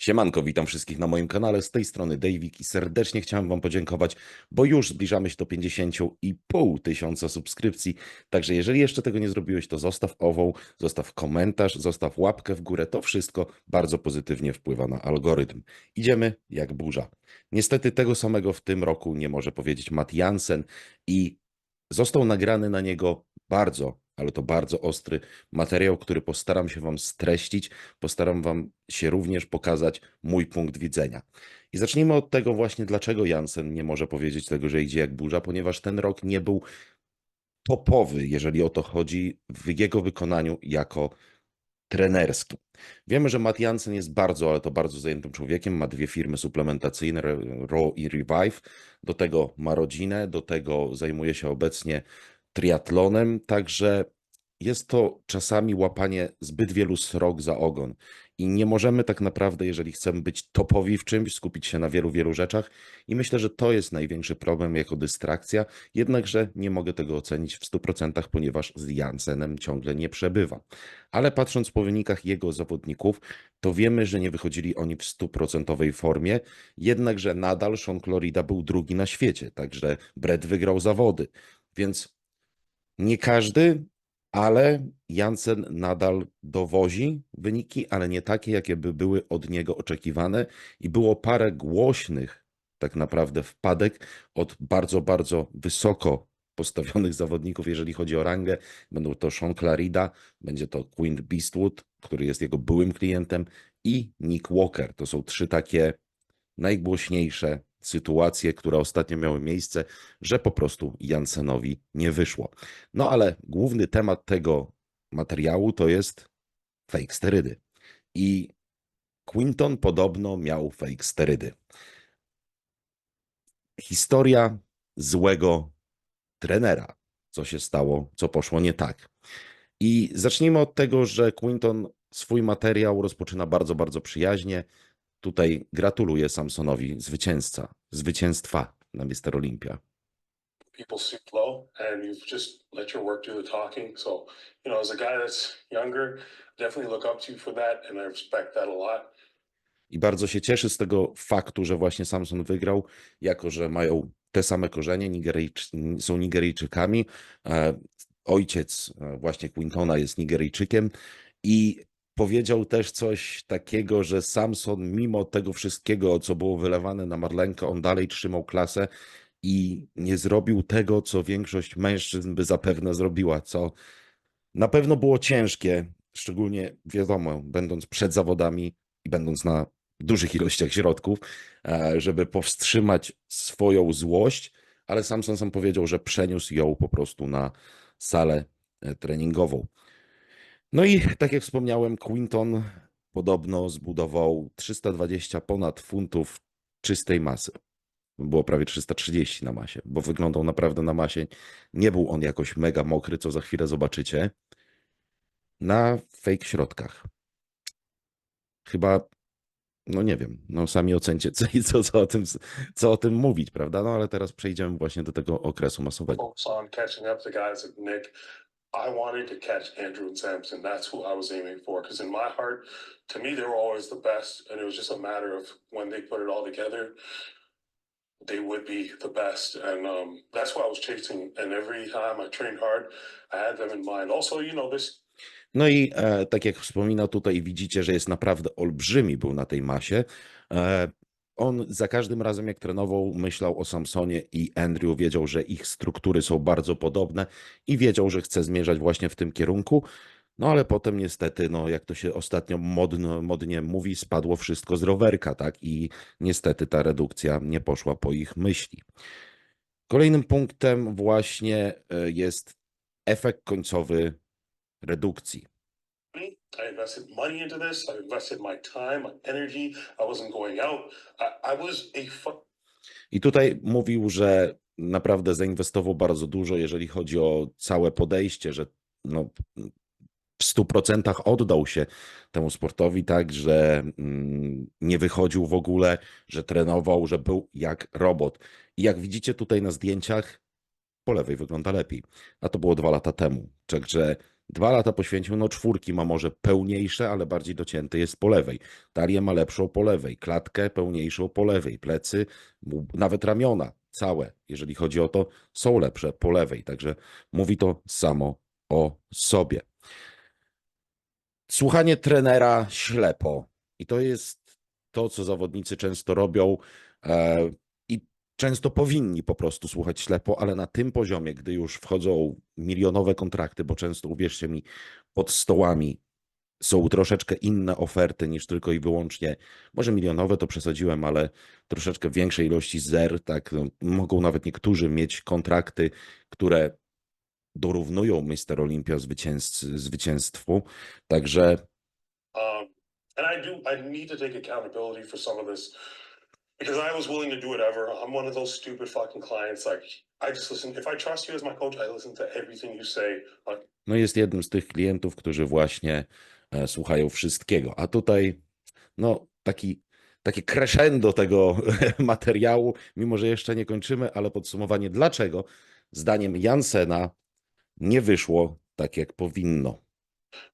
Siemanko, witam wszystkich na moim kanale. Z tej strony Dejwik i serdecznie chciałem Wam podziękować, bo już zbliżamy się do 50,5 tysiąca subskrypcji. Także jeżeli jeszcze tego nie zrobiłeś, to zostaw ową, zostaw komentarz, zostaw łapkę w górę. To wszystko bardzo pozytywnie wpływa na algorytm. Idziemy jak burza. Niestety tego samego w tym roku nie może powiedzieć Matt Jansen i został nagrany na niego bardzo, ale to bardzo ostry materiał, który postaram się Wam streścić, postaram Wam się również pokazać mój punkt widzenia. I zacznijmy od tego właśnie, dlaczego Jansen nie może powiedzieć tego, że idzie jak burza, ponieważ ten rok nie był topowy, jeżeli o to chodzi, w jego wykonaniu jako trenerskim. Wiemy, że Matt Jansen jest bardzo, ale to bardzo zajętym człowiekiem. Ma dwie firmy suplementacyjne, Raw i Revive. Do tego ma rodzinę, do tego zajmuje się obecnie triatlonem, także jest to czasami łapanie zbyt wielu srok za ogon. I nie możemy tak naprawdę, jeżeli chcemy być topowi w czymś, skupić się na wielu, wielu rzeczach. I myślę, że to jest największy problem jako dystrakcja. Jednakże nie mogę tego ocenić w 100%, ponieważ z Jansenem ciągle nie przebywa. Ale patrząc po wynikach jego zawodników, to wiemy, że nie wychodzili oni w 100% formie. Jednakże nadal Sean Florida był drugi na świecie. Także Brett wygrał zawody. Więc nie każdy ale Jansen nadal dowozi wyniki, ale nie takie, jakie by były od niego oczekiwane. I było parę głośnych, tak naprawdę, wpadek od bardzo, bardzo wysoko postawionych zawodników, jeżeli chodzi o rangę. Będą to Sean Clarida, będzie to Quint Beastwood, który jest jego byłym klientem, i Nick Walker. To są trzy takie najgłośniejsze sytuacje, które ostatnio miały miejsce, że po prostu Jansenowi nie wyszło. No ale główny temat tego materiału to jest fake sterydy. I Quinton podobno miał fake sterydy. Historia złego trenera. Co się stało, co poszło nie tak. I zacznijmy od tego, że Quinton swój materiał rozpoczyna bardzo, bardzo przyjaźnie. Tutaj gratuluję Samsonowi zwycięzca, zwycięstwa na Mister Olympia. people seek low and you've just let your work do the talking. So, you know, as a guy that's younger, definitely look up to you for that and I respect that a lot. I bardzo się cieszy z tego faktu, że właśnie Samson wygrał, jako że mają te same korzenie, Nigeryjczy, są Nigeryjczykami. E, Ojciec e, właśnie Quintona jest Nigeryjczykiem i powiedział też coś takiego, że Samson, mimo tego wszystkiego, co było wylewane na Marlenkę, on dalej trzymał klasę i nie zrobił tego, co większość mężczyzn by zapewne zrobiła, co na pewno było ciężkie, szczególnie wiadomo, będąc przed zawodami i będąc na dużych ilościach środków, e, żeby powstrzymać swoją złość, ale Samson sam powiedział, że przeniósł ją po prostu na salę e, treningową. No i tak jak wspomniałem, Quinton podobno zbudował 320 ponad funtów czystej masy. Było prawie 330 na masie, bo wyglądał naprawdę na masie. Nie był on jakoś mega mokry, co za chwilę zobaczycie. Na fake środkach. Chyba, no nie wiem, no sami ocencie, co, co, co, o tym, co o tym mówić, prawda? No ale teraz przejdziemy właśnie do tego okresu masowego. I wanted to catch Andrew and Sampson. That's who I was aiming for. Because in my heart, to me, they were always the best. And it was just a matter of when they put it all together, they would be the best. And um, that's what I was chasing. And every time I trained hard, I had them in mind. Also, you know, this No i e, tak jak wspominał tutaj, widzicie, że jest naprawdę olbrzymi był na tej masie. E, on za każdym razem, jak trenował, myślał o Samsonie i Andrew, wiedział, że ich struktury są bardzo podobne i wiedział, że chce zmierzać właśnie w tym kierunku. No ale potem niestety, no jak to się ostatnio modno, modnie mówi, spadło wszystko z rowerka, tak? I niestety ta redukcja nie poszła po ich myśli. Kolejnym punktem właśnie e, jest efekt końcowy redukcji. I invested money into this. I invested my time, my energy. I wasn't going out. I, I was a fu- I tutaj mówił, że naprawdę zainwestował bardzo dużo, jeżeli chodzi o całe podejście, że no, w 100% oddał się temu sportowi, tak, że mm, nie wychodził w ogóle, że trenował, że był jak robot. I jak widzicie tutaj na zdjęciach, po lewej wygląda lepiej. A to było dwa lata temu. Także Dwa lata poświęcił, no czwórki ma może pełniejsze, ale bardziej docięty jest po lewej. Talię ma lepszą po lewej, klatkę pełniejszą po lewej, plecy, nawet ramiona całe, jeżeli chodzi o to, są lepsze po lewej. Także mówi to samo o sobie. Słuchanie trenera ślepo. I to jest to, co zawodnicy często robią e, często powinni po prostu słuchać ślepo, ale na tym poziomie, gdy już wchodzą milionowe kontrakty, bo często, uwierzcie mi, pod stołami są troszeczkę inne oferty niż tylko i wyłącznie, może milionowe to przesadziłem, ale troszeczkę większej ilości zer, tak, no, mogą nawet niektórzy mieć kontrakty, które dorównują Mister Olympia zwycięstwu, także Um, and I do, I need to take accountability for some of this because I was willing to do whatever. I'm one of those stupid fucking clients. Like, I just listen. If I trust you as my coach, I listen to everything you say. Like, no jest jednym z tych klientów, którzy właśnie e, słuchają wszystkiego. A tutaj, no, taki, takie crescendo tego materiału, mimo że jeszcze nie kończymy, ale podsumowanie, dlaczego zdaniem Jansena nie wyszło tak, jak powinno.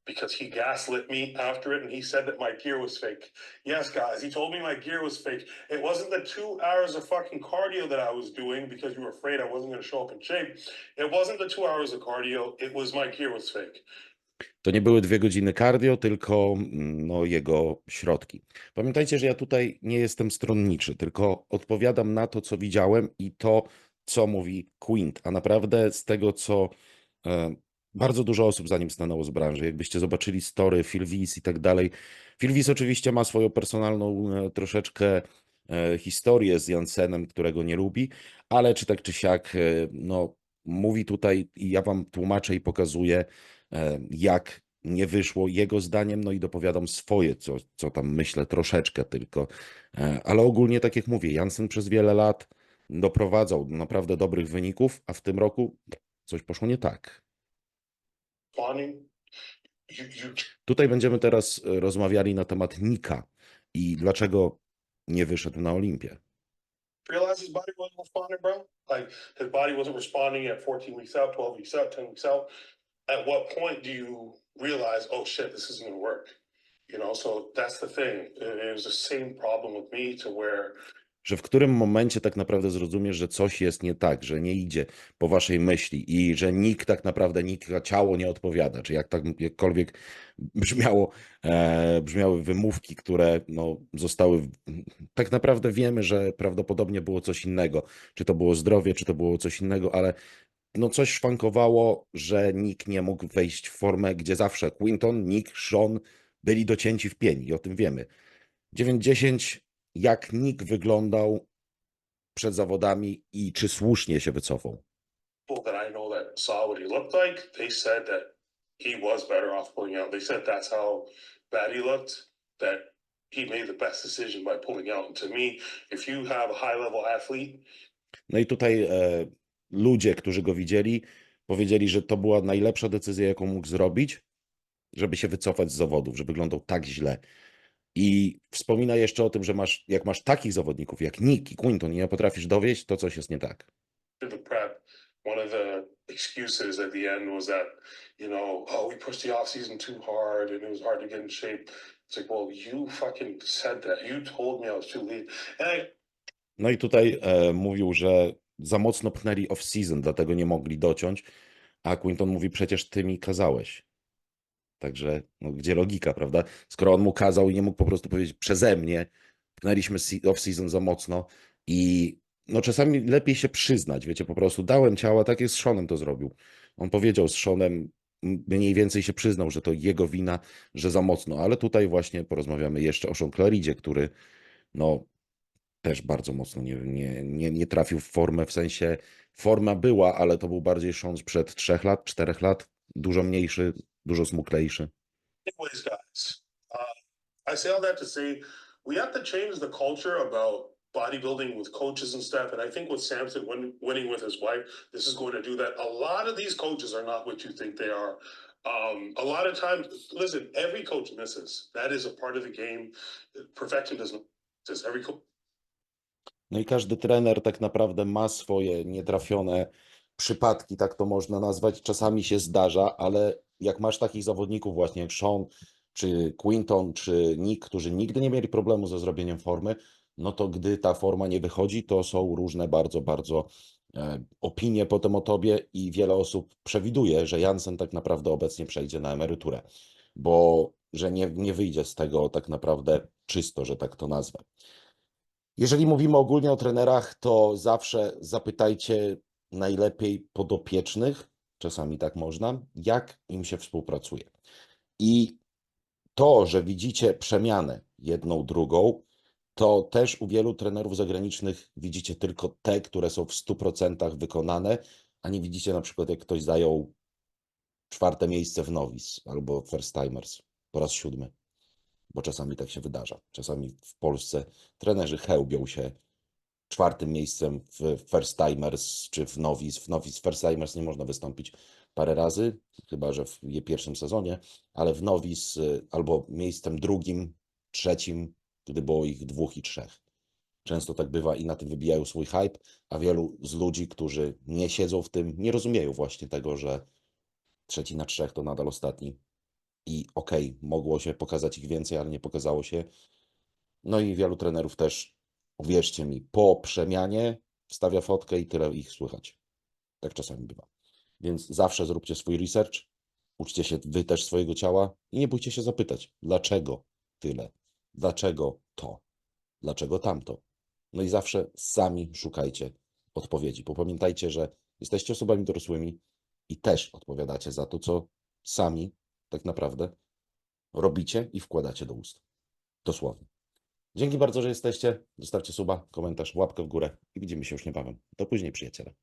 Because he gaslit me after it and he said that my gear was fake. Yes, guys, he told me my gear was fake. It wasn't the two hours of fucking cardio that I was doing because you were afraid I wasn't going to show up in shape. It wasn't the two hours of cardio. It was my gear was fake. To nie były dwie godziny cardio, tylko mm, no, jego środki. Pamiętajcie, że ja tutaj nie jestem stronniczy, tylko odpowiadam na to, co widziałem i to, co mówi Quint. A naprawdę z tego, co e, bardzo dużo osób za nim stanęło z branży. Jakbyście zobaczyli story, Phil i tak dalej. Phil Weiss oczywiście ma swoją personalną e, troszeczkę e, historię z Jansenem, którego nie lubi, ale czy tak czy siak, e, no, mówi tutaj i ja wam tłumaczę i pokazuję, jak nie wyszło jego zdaniem, no i dopowiadam swoje, co, co tam myślę troszeczkę tylko. Ale ogólnie, tak jak mówię, Jansen przez wiele lat doprowadzał do naprawdę dobrych wyników, a w tym roku coś poszło nie tak. Tutaj będziemy teraz e, rozmawiali na temat Nika i dlaczego nie wyszedł na Olimpię. realize his body wasn't responding, bro? Like his body wasn't responding at 14 weeks out, 12 weeks out, 10 weeks out. At what point do you realize, oh shit, this isn't gonna work? You know, so that's the thing. It was the same problem with me to where że w którym momencie tak naprawdę zrozumiesz, że coś jest nie tak, że nie idzie po waszej myśli i że nikt tak naprawdę, nikt ciało nie odpowiada, czy jak tak, jakkolwiek brzmiało, e, brzmiały wymówki, które no, zostały, tak naprawdę wiemy, że prawdopodobnie było coś innego, czy to było zdrowie, czy to było coś innego, ale no coś szwankowało, że nikt nie mógł wejść w formę, gdzie zawsze Quinton, Nick, Sean byli docięci w pień i o tym wiemy. 9-10, jak Nick wyglądał przed zawodami i czy słusznie się wycofał. that I know that saw what he looked like, they said that he was better off pulling out. They said that's how bad he looked, that he made the best decision by pulling out. And to me, if you have a high level athlete, No i tutaj e, ludzie, którzy go widzieli, powiedzieli, że to była najlepsza decyzja, jaką mógł zrobić, żeby się wycofać z zawodów, że wyglądał tak źle. I wspomina jeszcze o tym, że masz, jak masz takich zawodników jak Nick i Quinton i nie potrafisz dowieść, to coś jest nie tak. one of the excuses at the end was that, you know, oh, we pushed the off season too hard and it was hard to get in shape. It's like, well, you fucking said that. You told me I was too lean. I, No i tutaj e, mówił, że za mocno pchnęli off-season, dlatego nie mogli dociąć, a Quinton mówi, przecież ty mi kazałeś. Także no, gdzie logika, prawda? Skoro on mu kazał i nie mógł po prostu powiedzieć przeze mnie, pchnęliśmy se- off-season za mocno i no czasami lepiej się przyznać, wiecie, po prostu dałem ciała, tak jak z Seanem to zrobił. On powiedział z Seanem, mniej więcej się przyznał, że to jego wina, że za mocno, ale tutaj właśnie porozmawiamy jeszcze o Sean Claridzie, który no też bardzo mocno nie, nie, nie, nie trafił w formę, w sensie forma była, ale to był bardziej Sean sprzed trzech lat, czterech lat, dużo mniejszy, dużo anyways, guys, uh, I say all that to say we have to change the culture about bodybuilding with coaches and stuff. And I think with Samson win, winning with his wife, this is going to do that. A lot of these coaches are not what you think they are. Um, a lot of times, listen, every coach misses. That is a part of the game. Perfection doesn't exist. Every coach. No i każdy trener tak naprawdę ma swoje nietrafione przypadki, tak to można nazwać. Czasami się zdarza, ale jak masz takich zawodników właśnie jak Sean, czy Quinton, czy Nick, którzy nigdy nie mieli problemu ze zrobieniem formy, no to gdy ta forma nie wychodzi, to są różne bardzo, bardzo e, opinie potem o tobie i wiele osób przewiduje, że Jansen tak naprawdę obecnie przejdzie na emeryturę, bo że nie, nie wyjdzie z tego tak naprawdę czysto, że tak to nazwę. Jeżeli mówimy ogólnie o trenerach, to zawsze zapytajcie najlepiej podopiecznych, czasami tak można, jak im się współpracuje. I to, że widzicie przemianę jedną, drugą, to też u wielu trenerów zagranicznych widzicie tylko te, które są w 100% wykonane, a nie widzicie na przykład, jak ktoś zajął czwarte miejsce w Nowice albo First Timers po raz siódmy, bo czasami tak się wydarza. Czasami w Polsce trenerzy chełbią się czwartym miejscem w First Timers czy w Nowice. W Nowice First Timers nie można wystąpić parę razy, chyba że w je pierwszym sezonie, ale w Nowice albo miejscem drugim, trzecim, gdy było ich dwóch i trzech. Często tak bywa i na tym wybijają swój hype, a wielu z ludzi, którzy nie siedzą w tym, nie rozumieją właśnie tego, że trzeci na trzech to nadal ostatni. I okej, mogło się pokazać ich więcej, ale nie pokazało się. No i wielu trenerów też, uwierzcie mi, po przemianie wstawia fotkę i tyle ich słychać. Tak czasami bywa. Więc zawsze zróbcie swój research, uczcie się wy też swojego ciała i nie bójcie się zapytać, dlaczego tyle, dlaczego to, dlaczego tamto. No i zawsze sami szukajcie odpowiedzi, bo pamiętajcie, że jesteście osobami dorosłymi i też odpowiadacie za to, co sami tak naprawdę robicie i wkładacie do ust. Dosłownie. Dzięki bardzo, że jesteście. Zostawcie suba, komentarz, łapkę w górę i widzimy się już niebawem. Do później, przyjaciele.